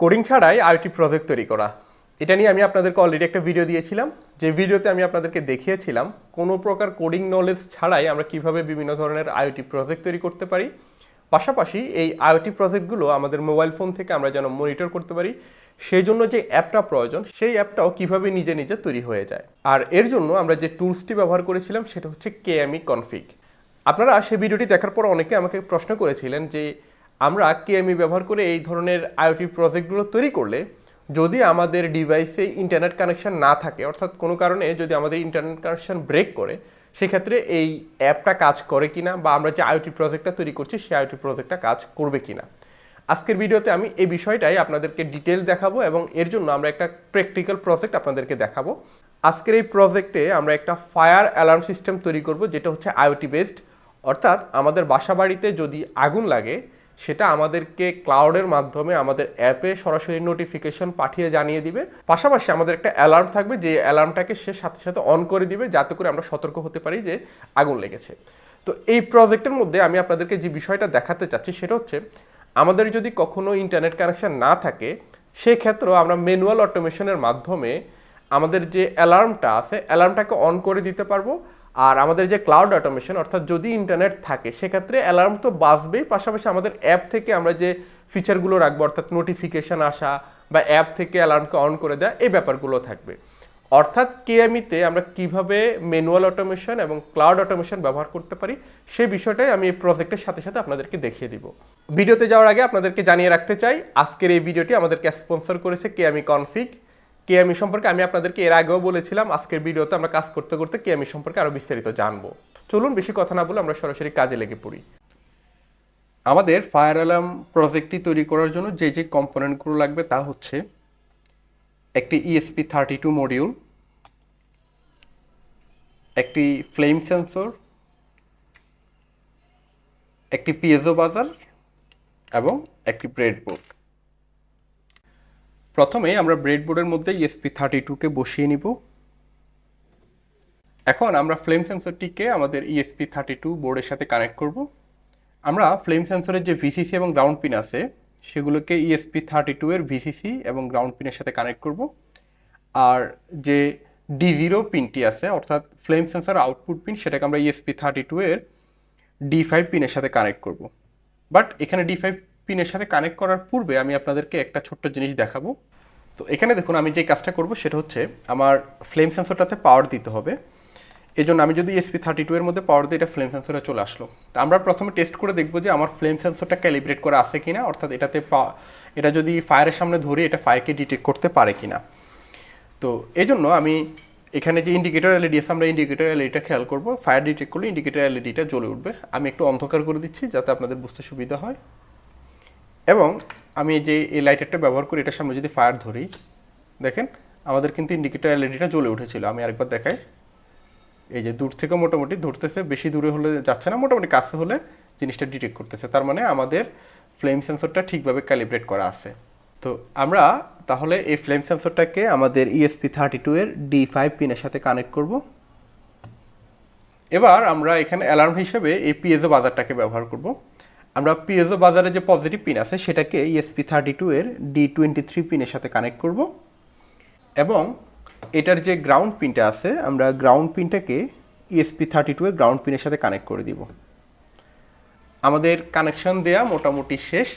Coding ছাড়াই IT project তৈরি করা। এটা নিয়ে আমি আপনাদেরকে অলরেডি একটা ভিডিও দিয়েছিলাম। যে ভিডিওতে আমি আপনাদেরকে দেখিয়েছিলাম কোনো প্রকার কোডিং নলেজ ছাড়াই আমরা কীভাবে বিভিন্ন ধরনের আইওটি প্রজেক্ট তৈরি করতে পারি। পাশাপাশি এই আইওটি প্রজেক্টগুলো আমাদের মোবাইল ফোন থেকে আমরা যেন মনিটর করতে পারি, সেই জন্য যে অ্যাপটা প্রয়োজন, সেই অ্যাপটাও কীভাবে নিজে নিজে তৈরি হয়ে যায়। আর এর জন্য আমরা যে টুলসটি ব্যবহার করেছিলাম, সেটা হচ্ছে কেএমই কনফিগ আপনারা সেই ভিডিওটি দেখার পর অনেকে আমাকে প্রশ্ন করেছিলেন যে আমরা কেএমই ব্যবহার করে এই ধরনের আইওটি প্রজেক্টগুলো তৈরি করলে যদি আমাদের ডিভাইসে ইন্টারনেট কানেকশন না থাকে, অর্থাৎ কোনো কারণে যদি আমাদের ইন্টারনেট কানেকশন ব্রেক করে, সেক্ষেত্রে এই অ্যাপটা কাজ করে কিনা বা আমরা যে আইওটি প্রজেক্টটা তৈরি করছি, সেই আইওটি প্রজেক্টটা কাজ করবে কিনা। আজকের ভিডিওতে আমি এই বিষয়টাই আপনাদেরকে ডিটেল দেখাবো এবং এর জন্য আমরা একটা প্র্যাকটিক্যাল প্রজেক্ট আপনাদেরকে দেখাবো। আজকের এই প্রজেক্টে আমরা একটা ফায়ার অ্যালার্ম সিস্টেম তৈরি করব, যেটা হচ্ছে আইওটি বেসড অর্থাৎ আমাদের বাসা বাড়িতে যদি আগুন লাগে সেটা আমাদেরকে ক্লাউডের মাধ্যমে আমাদের অ্যাপে সরাসরি নোটিফিকেশন পাঠিয়ে জানিয়ে দিবে। পাশাপাশি আমাদের একটা অ্যালার্ম থাকবে, যে অ্যালার্মটাকে সে সাথে সাথে অন করে দিবে, যাতে করে আমরা সতর্ক হতে পারি যে আগুন লেগেছে। তো এই প্রজেক্টের মধ্যে আমি আপনাদেরকে যে বিষয়টা দেখাতে চাচ্ছি, সেটা হচ্ছে আমাদের যদি কখনো ইন্টারনেট কানেকশন না থাকে, সেক্ষেত্রেও আমরা ম্যানুয়াল অটোমেশনের মাধ্যমে আমাদের যে অ্যালার্মটা আছে অ্যালার্মটাকে অন করে দিতে পারব। আর আমাদের যে ক্লাউড অটোমেশন অর্থাৎ যদি ইন্টারনেট থাকে, সেক্ষেত্রে অ্যালার্ম তো বাজবেই। পাশাপাশি আমাদের অ্যাপ থেকে আমরা যে ফিচারগুলো রাখব, অর্থাৎ নোটিফিকেশন আসা বা অ্যাপ থেকে অ্যালার্মকে অন করে দেওয়া এই ব্যাপারগুলো থাকবে। অর্থাৎ কেএমইতে আমরা কীভাবে ম্যানুয়াল অটোমেশন এবং ক্লাউড অটোমেশন ব্যবহার করতে পারি, সে বিষয়টাই আমি এই প্রজেক্টের সাথে সাথে আপনাদেরকে দেখিয়ে দিব। ভিডিওতে যাওয়ার আগে আপনাদেরকে জানিয়ে রাখতে চাই, আজকের এই ভিডিওটি আমাদেরকে স্পন্সর করেছে কেএমই কনফিগ কেএমই সম্পর্কে আমি আপনাদেরকে এর আগেও বলেছিলাম, আজকের ভিডিওতে আমরা কাজ করতে করতে কেএমই সম্পর্কে আরও বিস্তারিত জানব। চলুন বেশি কথা না বলে আমরা সরাসরি কাজে লেগে পড়ি। আমাদের ফায়ার অ্যালার্ম প্রজেক্টটি তৈরি করার জন্য যে যে কম্পোনেন্টগুলো লাগবে তা হচ্ছে একটি ইএসপি থার্টি টু মডিউল একটি ফ্লেম সেন্সর একটি পিএজো বাজার এবং একটি ব্রেডবোর্ড প্রথমে আমরা ব্রেডবোর্ডের মধ্যে ইএসপি থার্টি টুকে বসিয়ে নিব। এখন আমরা ফ্লেম সেন্সরটিকে আমাদের ইএসপি থার্টি টু বোর্ডের সাথে কানেক্ট করব। আমরা ফ্লেম সেন্সরের যে ভিসিসি এবং গ্রাউন্ড পিন আছে, সেগুলোকে ইএসপি থার্টি টু এর ভিসিসি এবং গ্রাউন্ড পিনের সাথে কানেক্ট করব। আর যে ডি জিরো পিনটি আছে, অর্থাৎ ফ্লেম সেন্সর আউটপুট পিন সেটাকে আমরা ইএসপি থার্টি টু এর ডি ফাইভ পিনের সাথে কানেক্ট করব। বাট এখানে ডি ফাইভ পিনের সাথে কানেক্ট করার পূর্বে আমি আপনাদেরকে একটা ছোট্ট জিনিস দেখাবো। তো এখানে দেখুন আমি যে কাজটা করব সেটা হচ্ছে আমার ফ্লেম সেন্সরটাতে পাওয়ার দিতে হবে। এই জন্য আমি যদি এসপি থার্টি টু এর মধ্যে পাওয়ার দিই, এটা ফ্লেম সেন্সরে চলে আসলো। তো আমরা প্রথমে টেস্ট করে দেখব যে আমার ফ্লেম সেন্সরটা ক্যালিব্রেট করা আছে কিনা, অর্থাৎ এটাতে এটা যদি ফায়ারের সামনে ধরে, এটা ফায়ারকে ডিটেক্ট করতে পারে কিনা। তো এই জন্য আমি এখানে যে ইন্ডিকেটর এলইডি আছে, আমরা ইন্ডিকেটর এলইডিটা খেয়াল করব। ফায়ার ডিটেক্ট করলে ইন্ডিকেটর এলইডিটা জ্বলে উঠবে। আমি একটু অন্ধকার করে দিচ্ছি যাতে আপনাদের বুঝতে সুবিধা হয়। এবং আমি যে এই লাইটারটা ব্যবহার করি, এটার সামনে যদি ফায়ার ধরি, দেখেন আমাদের কিন্তু ইন্ডিকেটর এলইডিটা জ্বলে উঠেছিল। আমি আরেকবার দেখাই। এই যে দূর থেকে মোটামুটি ধরতেছে, বেশি দূরে হলে যাচ্ছে না, মোটামুটি কাছে হলে জিনিসটা ডিটেক্ট করতেছে। তার মানে আমাদের ফ্লেম সেন্সরটা ঠিকভাবে ক্যালিব্রেট করা আছে। তো আমরা তাহলে এই ফ্লেম সেন্সরটাকে আমাদের ইএসপি থার্টি টু এর ডি ফাইভ পিনের সাথে কানেক্ট করব। এবার আমরা এখানে অ্যালার্ম হিসেবে এই পিএজো বাজারটাকে ব্যবহার করব। আমরা পিএজো বাজারে যে পজিটিভ পিন আছে, সেটাকে ইএসপি থার্টি টু এর ডি টোয়েন্টি থ্রি পিনের সাথে কানেক্ট করব। এবং এটার যে গ্রাউন্ড পিনটা আছে, আমরা গ্রাউন্ড পিনটাকে ইএসপি থার্টি টু এর গ্রাউন্ড পিনের সাথে কানেক্ট করে দিব। আমাদের কানেকশন দেয়া মোটামুটি শেষ।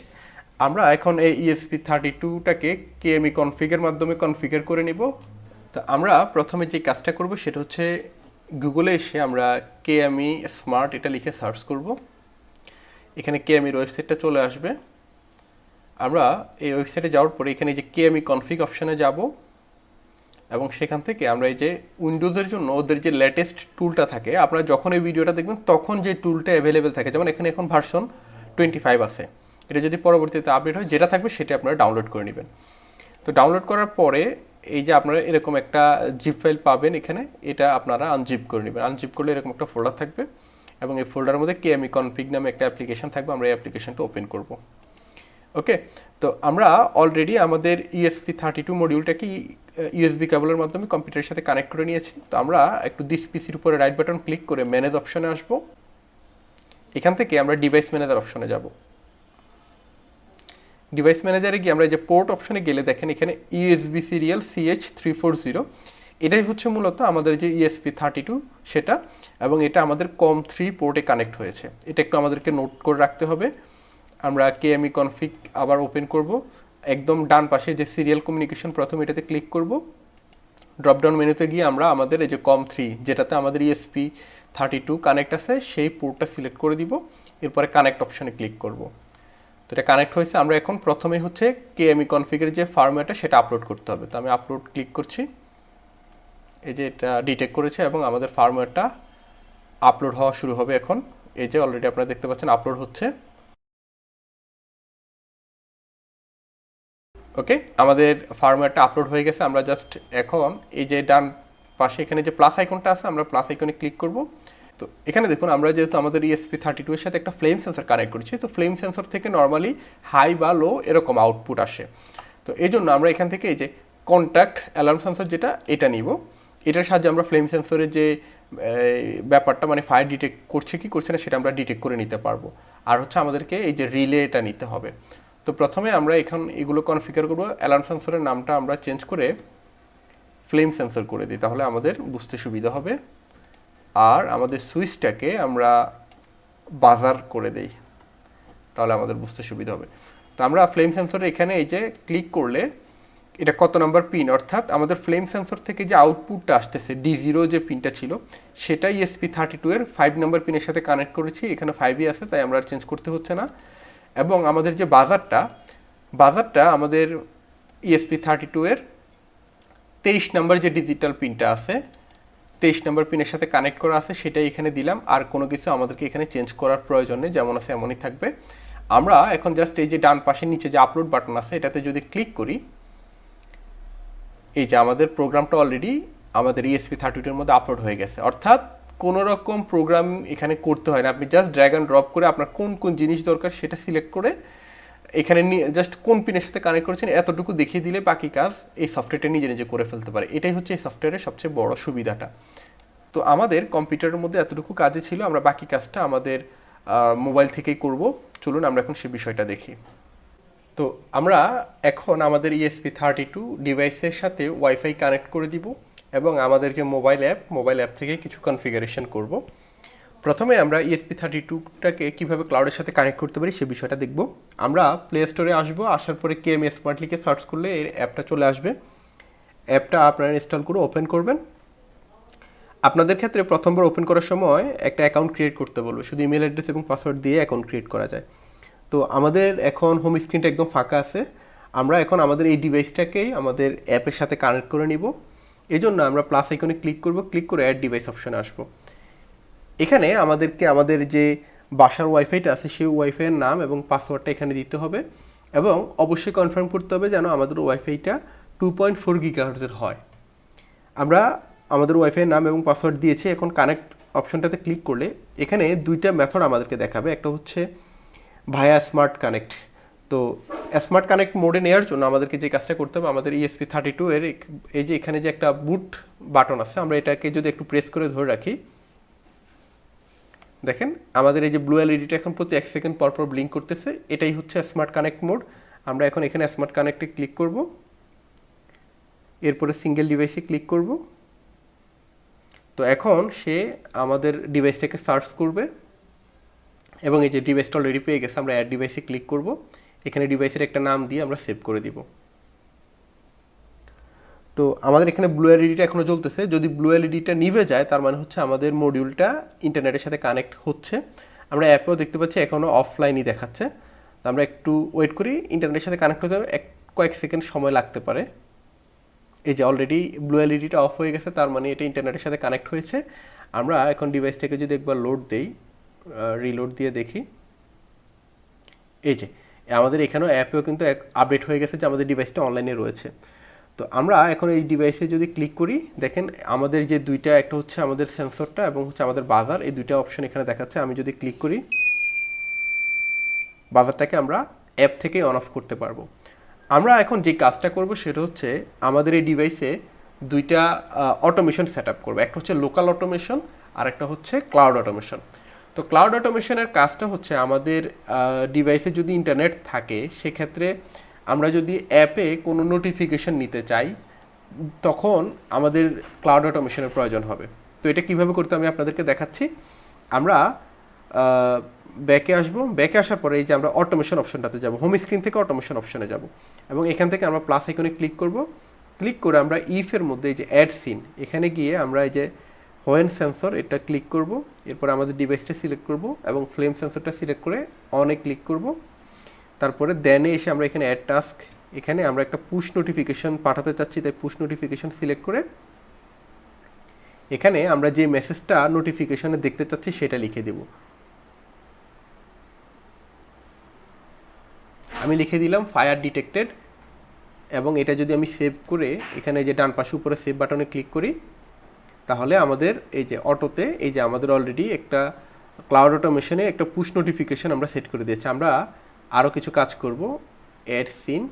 আমরা এখন এই ইএসপি থার্টি টুটাকে কেএমই কনফিগের মাধ্যমে কনফিগার করে নিব। তো আমরা প্রথমে যে কাজটা করব, সেটা হচ্ছে গুগলে এসে আমরা কেএমই স্মার্ট এটা লিখে সার্চ করব। এখানে কেএমইর ওয়েবসাইটটা চলে আসবে। আমরা এই ওয়েবসাইটে যাওয়ার পরে এখানে যে কেএমই কনফিগ অপশানে যাব। এবং সেখান থেকে আমরা এই যে উইন্ডোজের জন্য ওদের যে লেটেস্ট টুলটা থাকে, আপনারা যখন এই ভিডিওটা দেখবেন তখন যে টুলটা অ্যাভেলেবেল থাকে, যেমন এখানে এখন ভার্সন টোয়েন্টি ফাইভ আছে। এটা যদি পরবর্তীতে আপডেট হয়, যেটা থাকবে সেটা আপনারা ডাউনলোড করে নেবেন। তো ডাউনলোড করার পরে এই যে আপনারা এরকম একটা জিপ ফাইল পাবেন এখানে, এটা আপনারা আনজিপ করে নেবেন। আনজিপ করলে এরকম একটা ফোল্ডার থাকবে। এবং এই ফোল্ডারের মধ্যে কেএমই কনফিগ নামে একটা অ্যাপ্লিকেশন থাকবে, আমরা এই অ্যাপ্লিকেশনটা ওপেন করব। ওকে তো আমরা অলরেডি আমাদের ইএসপি থার্টি টু মডিউলটাকে ইউএসবি কেবলের মাধ্যমে কম্পিউটারের সাথে কানেক্ট করে নিয়েছি। তো আমরা একটু দিস পিসির উপরে রাইট বাটন ক্লিক করে ম্যানেজ অপশনে আসব। এখান থেকে আমরা ডিভাইস ম্যানেজার অপশনে যাব। ডিভাইস ম্যানেজারে গিয়ে আমরা যে পোর্ট অপশনে গেলে দেখেন এখানে USB serial CH three four zero এটাই হচ্ছে মূলত আমাদের যে ইএসপি থার্টি টু সেটা এবং এটা আমাদের কম থ্রি পোর্টে কানেক্ট হয়েছে। এটা একটু আমাদেরকে নোট করে রাখতে হবে। আমরা কেএমই কনফিগ আবার ওপেন করব। একদম ডান পাশে যে সিরিয়াল কমিউনিকেশন প্রথম এটাতে ক্লিক করব। ড্রপডাউন মেনুতে গিয়ে আমরা আমাদের এই যে কম থ্রি যেটাতে আমাদের ইএসপি থার্টি টু কানেক্ট আছে, সেই পোর্টটা সিলেক্ট করে দিব। এরপরে কানেক্ট অপশনে ক্লিক করব। তো এটা কানেক্ট হয়েছে। আমরা এখন প্রথমে হচ্ছে কেএমই কনফিগের যে ফার্মওয়্যারটা সেটা আপলোড করতে হবে। তো আমি আপলোড ক্লিক করছি। এই যে এটা ডিটেক্ট করেছে এবং আমাদের ফার্মওয়্যারটা আপলোড হওয়া শুরু হবে এখন। এই যে অলরেডি আপনারা দেখতে পাচ্ছেন আপলোড হচ্ছে। ওকে আমাদের ফার্মওয়্যারটা আপলোড হয়ে গেছে। আমরা জাস্ট এখন এই যে ডান পাশে এখানে যে প্লাস আইকনটা আছে, আমরা প্লাস আইকনে ক্লিক করব। তো এখানে দেখুন, আমরা যেহেতু আমাদের ইএসপি থার্টি টু এর সাথে একটা ফ্লেম সেন্সর কানেক্ট করেছি, তো ফ্লেম সেন্সর থেকে নর্মালি হাই বা লো এরকম আউটপুট আসে। তো এই জন্য আমরা এখান থেকে এই যে কন্ট্যাক্ট অ্যালার্ম সেন্সর যেটা, এটা নিব। এটার সাহায্যে আমরা ফ্লেম সেন্সরের যে ব্যাপারটা মানে ফায়ার ডিটেক্ট করছে কি করছে না সেটা আমরা ডিটেক্ট করে নিতে পারব। আর হচ্ছে আমাদেরকে এই যে রিলে এটা নিতে হবে। তো প্রথমে আমরা এখন এগুলো কনফিগার করব। অ্যালার্ম সেন্সরের নামটা আমরা চেঞ্জ করে ফ্লেম সেন্সর করে দিই। তাহলে আমাদের বুঝতে সুবিধা হবে। আর আমাদের সুইচটাকে আমরা বাজার করে দেই। তাহলে আমাদের বুঝতে সুবিধা হবে। তো আমরা ফ্লেম সেন্সরে এখানে এই যে ক্লিক করলে এটা কত নাম্বার পিন অর্থাৎ আমাদের ফ্লেম সেন্সর থেকে যে আউটপুটটা আসতেছে ডি জিরো যে পিনটা ছিল, সেটাই এসপি থার্টি টু এর ফাইভ নাম্বার পিনের সাথে কানেক্ট করেছি। এখানে ফাইভই আছে, তাই আমরা আর চেঞ্জ করতে হচ্ছে না। এবং আমাদের যে বাজারটা বাজারটা আমাদের ইএসপি থার্টি টু এর তেইশ নাম্বার যে ডিজিটাল পিনটা আছে, তেইশ নাম্বার পিনের সাথে কানেক্ট করা আছে, সেটাই এখানে দিলাম। আর কোনো কিছু আমাদেরকে এখানে চেঞ্জ করার প্রয়োজন নেই, যেমন আছে এমনই থাকবে। আমরা এখন জাস্ট এই যে ডান পাশের নিচে যে আপলোড বাটন আছে, এটাতে যদি ক্লিক করি এই যে আমাদের প্রোগ্রামটা অলরেডি আমাদের ইএসপি থার্টি টুর মধ্যে আপলোড হয়ে গেছে। অর্থাৎ কোনো রকম প্রোগ্রাম এখানে করতে হয় না। আপনি জাস্ট ড্র্যাগ অ্যান্ড ড্রপ করে আপনার কোন কোন জিনিস দরকার সেটা সিলেক্ট করে এখানে জাস্ট কোন পিনের সাথে কানেক্ট করেছেন এতটুকু দেখিয়ে দিলে বাকি কাজ এই সফটওয়্যারটা নিজে নিজে করে ফেলতে পারে। এটাই হচ্ছে এই সফটওয়্যারের সবচেয়ে বড় সুবিধাটা। তো আমাদের কম্পিউটারের মধ্যে এতটুকু কাজে ছিল। আমরা বাকি কাজটা আমাদের মোবাইল থেকেই করব। চলুন আমরা এখন সে বিষয়টা দেখি। তো আমরা এখন আমাদের ইএসপি থার্টি টু ডিভাইসের সাথে ওয়াইফাই কানেক্ট করে দিব এবং আমাদের যে মোবাইল অ্যাপ মোবাইল অ্যাপ থেকে কিছু কনফিগারেশন করব। প্রথমে আমরা ইএসপি থার্টি টুটাকে কীভাবে ক্লাউডের সাথে কানেক্ট করতে পারি সে বিষয়টা দেখব। আমরা প্লে স্টোরে আসব, আসার পরে কে এম স্মার্ট লিখে সার্চ করলে এর অ্যাপটা চলে আসবে। অ্যাপটা আপনারা ইনস্টল করে ওপেন করবেন। আপনাদের ক্ষেত্রে প্রথমবার ওপেন করার সময় একটা অ্যাকাউন্ট ক্রিয়েট করতে বলবে, শুধু ইমেল অ্যাড্রেস এবং পাসওয়ার্ড দিয়ে অ্যাকাউন্ট ক্রিয়েট করা যায়। তো আমাদের এখন হোম স্ক্রিনটা একদম ফাঁকা আছে। আমরা এখন আমাদের এই ডিভাইসটাকেই আমাদের অ্যাপের সাথে কানেক্ট করে নিব। এই জন্য আমরা প্লাস আইকনে ক্লিক করব ক্লিক করে অ্যাড ডিভাইস অপশনে আসব। এখানে আমাদেরকে আমাদের যে বাসার ওয়াইফাইটা আছে, সেই ওয়াইফাইয়ের নাম এবং পাসওয়ার্ডটা এখানে দিতে হবে এবং অবশ্যই কনফার্ম করতে হবে যেন আমাদের ওয়াইফাইটা টু পয়েন্ট ফোর গিগাহার্জের হয়। আমরা আমাদের ওয়াইফাইয়ের নাম এবং পাসওয়ার্ড দিয়েছি, এখন কানেক্ট অপশনটাতে ক্লিক করলে এখানে দুইটা মেথড আমাদেরকে দেখাবে। একটা হচ্ছে ভায়া স্মার্ট কানেক্ট। তো স্মার্ট কানেক্ট মোডে নেওয়ার জন্য আমাদেরকে যে কাজটা করতে হবে, আমাদের E ইএসপি থার্টি টু এর এই যে এখানে যে একটা বুট বাটন আছে, আমরা এটাকে যদি একটু প্রেস করে ধরে রাখি। দেখেন, আমাদের এই যে ব্লু এলইডিটা এখন প্রতি এক সেকেন্ড পর পর ব্লিঙ্ক করতেছে, এটাই হচ্ছে স্মার্ট কানেক্ট মোড আমরা এখন এখানে স্মার্ট কানেক্টে ক্লিক করব। এরপরে সিঙ্গেল ডিভাইসে ক্লিক করব। তো এখন সে আমাদের ডিভাইসটাকে সার্চ করবে। এবং এই যে ডিভাইসটা অলরেডি পেয়ে গেছে, আমরা অ্যাড ডিভাইসে ক্লিক করব। এখানে ডিভাইসের একটা নাম দিয়ে আমরা সেভ করে দিব। তো আমাদের এখানে ব্লু এলইডিটা এখনও জ্বলতেছে। যদি ব্লু এলইডিটা নিভে যায়, তার মানে হচ্ছে আমাদের মডিউলটা ইন্টারনেটের সাথে কানেক্ট হচ্ছে। আমরা অ্যাপেও দেখতে পাচ্ছি এখনও অফলাইনই দেখাচ্ছে। তো আমরা একটু ওয়েট করি ইন্টারনেটের সাথে কানেক্ট হতে এক, কয়েক সেকেন্ড সময় লাগতে পারে। এই যে অলরেডি ব্লু এলইডিটা অফ হয়ে গেছে, তার মানে এটা ইন্টারনেটের সাথে কানেক্ট হয়েছে। আমরা এখন ডিভাইসটাকে যদি একবার লোড দেই রিলোড দিয়ে দেখি। এই যে, আমাদের এখানেও অ্যাপেও কিন্তু আপডেট হয়ে গেছে যে আমাদের ডিভাইসটা অনলাইনে রয়েছে। তো আমরা এখন এই ডিভাইসে যদি ক্লিক করি, দেখেন আমাদের যে দুইটা, একটা হচ্ছে আমাদের সেন্সরটা এবং হচ্ছে আমাদের বাজার, এই দুইটা অপশন এখানে দেখাচ্ছে। আমি যদি ক্লিক করি, বাজারটাকে আমরা অ্যাপ থেকে অন অফ করতে পারব। আমরা এখন যে কাজটা করব সেটা হচ্ছে আমাদের এই ডিভাইসে দুইটা অটোমেশন সেট আপ করব। একটা হচ্ছে লোকাল অটোমেশন আর একটা হচ্ছে ক্লাউড অটোমেশন তো ক্লাউড অটোমেশনের কাজটা হচ্ছে আমাদের ডিভাইসে যদি ইন্টারনেট থাকে, সেক্ষেত্রে আমরা যদি অ্যাপে কোনো নোটিফিকেশন নিতে চাই, তখন আমাদের ক্লাউড অটোমেশনের প্রয়োজন হবে। তো এটা কীভাবে করতে আমি আপনাদেরকে দেখাচ্ছি। আমরা ব্যাকে আসব। ব্যাকে আসার পরে এই যে আমরা অটোমেশন অপশনটাতে যাব হোম স্ক্রিন থেকে অটোমেশন অপশনে যাব। এবং এখান থেকে আমরা প্লাস আইকনে ক্লিক করব। ক্লিক করে আমরা ইফের মধ্যে এই যে অ্যাড সিন এখানে গিয়ে আমরা এই যে হোয়েন সেন্সর এটা ক্লিক করব, এরপর আমাদের ডিভাইসটা সিলেক্ট করব এবং ফ্লেম সেন্সরটা সিলেক্ট করে অনে ক্লিক করব। তারপরে দেনে এসে আমরা এখানে অ্যাড টাস্ক এখানে আমরা একটা পুশ নোটিফিকেশন পাঠাতে চাচ্ছি, তাই পুশ নোটিফিকেশন সিলেক্ট করে এখানে আমরা যে মেসেজটা নোটিফিকেশনে দেখতে চাচ্ছি, সেটা লিখে দেব। আমি লিখে দিলাম ফায়ার ডিটেক্টেড এবং এটা যদি আমি সেভ করে, এখানে যে ডান পাশে উপরে সেভ বাটনে ক্লিক করি তাহলে আমাদের এই যে অটোতে, এই যে আমাদের অলরেডি একটা ক্লাউড অটোমেশনে একটা পুশ নোটিফিকেশন আমরা সেট করে দিয়েছি। আমরা আরও কিছু কাজ করব। Add scene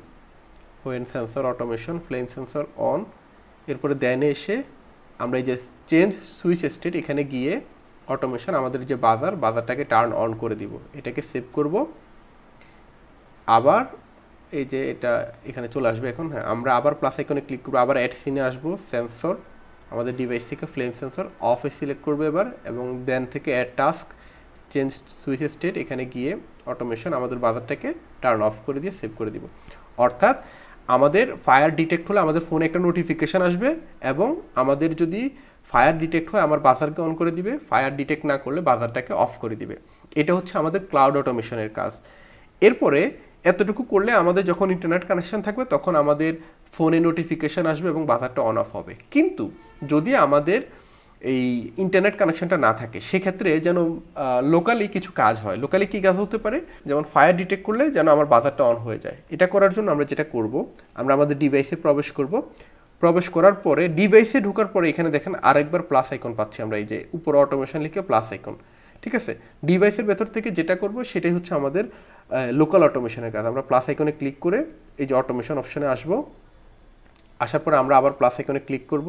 when sensor automation flame sensor on এরপরে দেনে এসে আমরা এই যে চেঞ্জ সুইচ স্টেট এখানে গিয়ে অটোমেশন আমাদের যে বাজার, বাজারটাকে টার্ন অন করে দিব। এটাকে সেভ করব। আবার এই যে এটা এখানে চলে আসবে এখন। হ্যাঁ আমরা আবার প্লাস আইকনে ক্লিক করব, আবার অ্যাড সিনে আসব সেন্সর আমাদের ডিভাইস থেকে ফ্লেম সেন্সর অফে সিলেক্ট করবে এবার এবং দেন থেকে add task change switch state এখানে গিয়ে অটোমেশন আমাদের বাজারটাকে টার্ন অফ করে দিয়ে সেভ করে দিব। অর্থাৎ আমাদের ফায়ার ডিটেক্ট হলে আমাদের ফোনে একটা নোটিফিকেশান আসবে এবং আমাদের যদি ফায়ার ডিটেক্ট হয় আমার বাজারকে অন করে দিবে ফায়ার ডিটেক্ট না করলে বাজারটাকে অফ করে দিবে। এটা হচ্ছে আমাদের ক্লাউড অটোমেশনের কাজ। এরপরে এতটুকু করলে আমাদের যখন ইন্টারনেট কানেকশন থাকবে তখন আমাদের ফোনে নোটিফিকেশান আসবে এবং বাজারটা অন অফ হবে। কিন্তু যদি আমাদের এই ইন্টারনেট কানেকশনটা না থাকে, সেক্ষেত্রে যেন লোকালি কিছু কাজ হয়। লোকালি কী কাজ হতে পারে? যেমন ফায়ার ডিটেক্ট করলে যেন আমার বাজারটা অন হয়ে যায়। এটা করার জন্য আমরা যেটা করব, আমরা আমাদের ডিভাইসে প্রবেশ করব। প্রবেশ করার পরে ডিভাইসে ঢোকার পরে এখানে দেখেন আরেকবার প্লাস আইকন পাচ্ছি আমরা, এই যে উপরে অটোমেশন লিখে প্লাস আইকন ঠিক আছে? ডিভাইসের ভেতর থেকে যেটা করব, সেটাই হচ্ছে আমাদের লোকাল অটোমেশনের কাজ। আমরা প্লাস আইকনে ক্লিক করে এই যে অটোমেশন অপশনে আসব। আসার পরে আমরা আবার প্লাস আইকনে ক্লিক করব।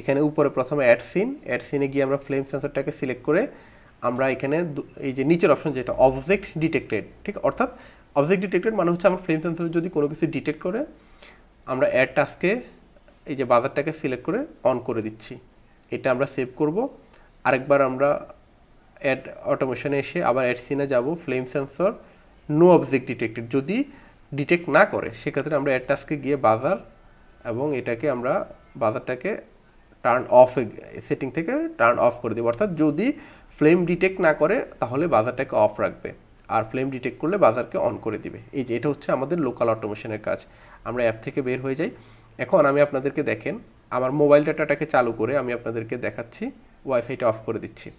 এখানে উপরে প্রথমে অ্যাড সিন অ্যাড সিনে গিয়ে আমরা ফ্লেম সেন্সরটাকে সিলেক্ট করে আমরা এখানে এই যে নিচের অপশন যেটা অবজেক্ট ডিটেক্টেড ঠিক? অর্থাৎ অবজেক্ট ডিটেক্টেড মানে হচ্ছে আমার ফ্লেম সেন্সর যদি কোনো কিছু ডিটেক্ট করে, আমরা অ্যাড টাস্কে এই যে বাজারটাকে সিলেক্ট করে অন করে দিচ্ছি। এটা আমরা সেভ করব। আরেকবার আমরা অ্যাড অটোমেশনে এসে আবার অ্যাড সিনে যাব। Flame sensor no object detected যদি ডিটেক্ট না করে, সেক্ষেত্রে আমরা অ্যাড টাস্কে গিয়ে বাজার এবং এটাকে আমরা বাজারটাকে টার্ন অফ সেটিং থেকে টার্ন অফ করে দেবো। অর্থাৎ যদি ফ্লেম ডিটেক্ট না করে, তাহলে বাজারটাকে অফ রাখবে। আর ফ্লেম ডিটেক্ট করলে বাজারকে অন করে দিবে। এই যে, এটা হচ্ছে আমাদের লোকাল অটোমেশনের কাজ। আমরা অ্যাপ থেকে বের হয়ে যাই। এখন আমি আপনাদেরকে দেখেন, আমার মোবাইল ডাটাটাকে চালু করে আমি আপনাদেরকে দেখাচ্ছি ওয়াইফাইটা অফ করে দিচ্ছি।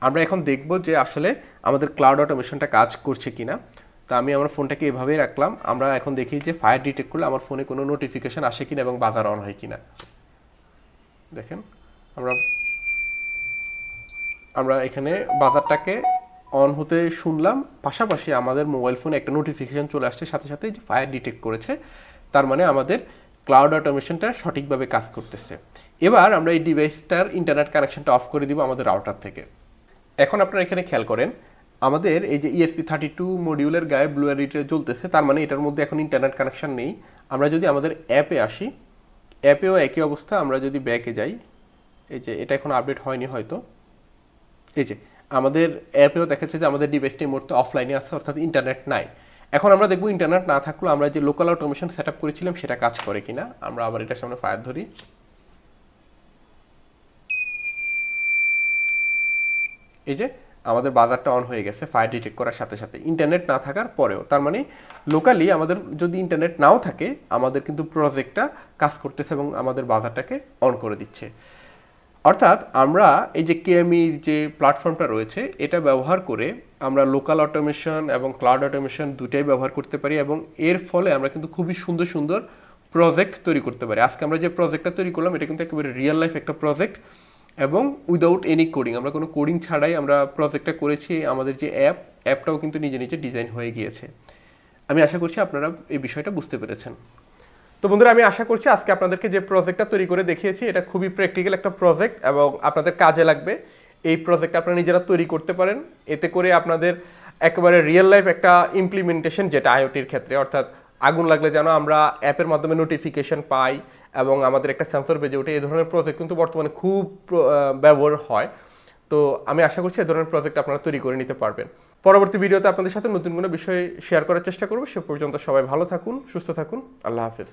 আমরা এখন দেখব যে আসলে আমাদের ক্লাউড অটোমেশনটা কাজ করছে কিনা। তো আমি আমার ফোনটাকে এভাবেই রাখলাম। আমরা এখন দেখি যে ফায়ার ডিটেক্ট করলে আমার ফোনে কোনো নোটিফিকেশান আসে কিনা এবং বাজার অন হয় কিনা। দেখেন, আমরা আমরা এখানে বাজারটাকে অন হতে শুনলাম। পাশাপাশি আমাদের মোবাইল ফোনে একটা নোটিফিকেশান চলে আসছে, সাথে সাথে যে ফায়ার ডিটেক্ট করেছে, তার মানে আমাদের ক্লাউড অটোমেশনটা সঠিকভাবে কাজ করতেছে। এবার আমরা এই ডিভাইসটার ইন্টারনেট কানেকশনটা অফ করে দিব আমাদের রাউটার থেকে। এখন আপনারা এখানে খেয়াল করেন আমাদের এই যে ইএসপি থার্টি টু মডিউলের গায়ে ব্লু এডিটে চলতেছে তার মানে এটার মধ্যে এখন ইন্টারনেট কানেকশন নেই। আমরা যদি আমাদের অ্যাপে আসি অ্যাপেও একই অবস্থা, আমরা যদি ব্যাকে যাই, এই যে এটা এখন আপডেট হয়নি হয়তো। এই যে আমাদের অ্যাপেও দেখাচ্ছে যে আমাদের ডিভাইসটি মুহূর্তে অফলাইনে আছে, অর্থাৎ ইন্টারনেট নাই। এখন আমরা দেখব ইন্টারনেট না থাকলেও আমরা যে লোকাল অটোমেশন সেট আপ করেছিলাম, সেটা কাজ করে কিনা। আমরা আবার এটার সামনে ফায়ার ধরি। এই যে আমাদের বাজারটা অন হয়ে গেছে ফায়ার ডিটেক্ট করার সাথে সাথে। ইন্টারনেট না থাকার পরেও, তার মানে লোকালি আমাদের যদি ইন্টারনেট নাও থাকে, আমাদের কিন্তু প্রজেক্টটা কাজ করতেছে এবং আমাদের বাজারটাকে অন করে দিচ্ছে। অর্থাৎ আমরা এই যে কেএমইর যে প্ল্যাটফর্মটা রয়েছে, এটা ব্যবহার করে আমরা লোকাল অটোমেশন এবং ক্লাউড অটোমেশন দুটাই ব্যবহার করতে পারি এবং এর ফলে আমরা কিন্তু খুবই সুন্দর সুন্দর প্রজেক্ট তৈরি করতে পারি। আজকে আমরা যে প্রজেক্টটা তৈরি করলাম, এটা কিন্তু একেবারে রিয়েল লাইফ একটা প্রজেক্ট এবং উইদাউট এনি কোডিং আমরা কোনো কোডিং ছাড়াই আমরা প্রজেক্টটা করেছি, আমাদের যে অ্যাপ অ্যাপটাও কিন্তু নিজে নিজে ডিজাইন হয়ে গিয়েছে। আমি আশা করছি আপনারা এই বিষয়টা বুঝতে পেরেছেন। তো বন্ধুরা, আমি আশা করছি আজকে আপনাদেরকে যে প্রজেক্টটা তৈরি করে দেখিয়েছি, এটা খুবই প্র্যাকটিক্যাল একটা প্রজেক্ট এবং আপনাদের কাজে লাগবে। এই প্রজেক্ট আপনারা নিজেরা তৈরি করতে পারেন। এতে করে আপনাদের একেবারে রিয়েল লাইফ একটা ইমপ্লিমেন্টেশন যেটা আইওটির ক্ষেত্রে, অর্থাৎ আগুন লাগলে যেন আমরা অ্যাপের মাধ্যমে নোটিফিকেশন পাই এবং আমাদের একটা সেন্সর বেজে ওঠে এই ধরনের প্রজেক্ট কিন্তু বর্তমানে খুব ব্যবহার হয়। তো আমি আশা করছি এই ধরনের প্রজেক্ট আপনারা তৈরি করে নিতে পারবেন। পরবর্তী ভিডিওতে আপনাদের সাথে নতুন কোনো বিষয় শেয়ার করার চেষ্টা করব। সে পর্যন্ত সবাই ভালো থাকুন, সুস্থ থাকুন। আল্লাহ হাফিজ।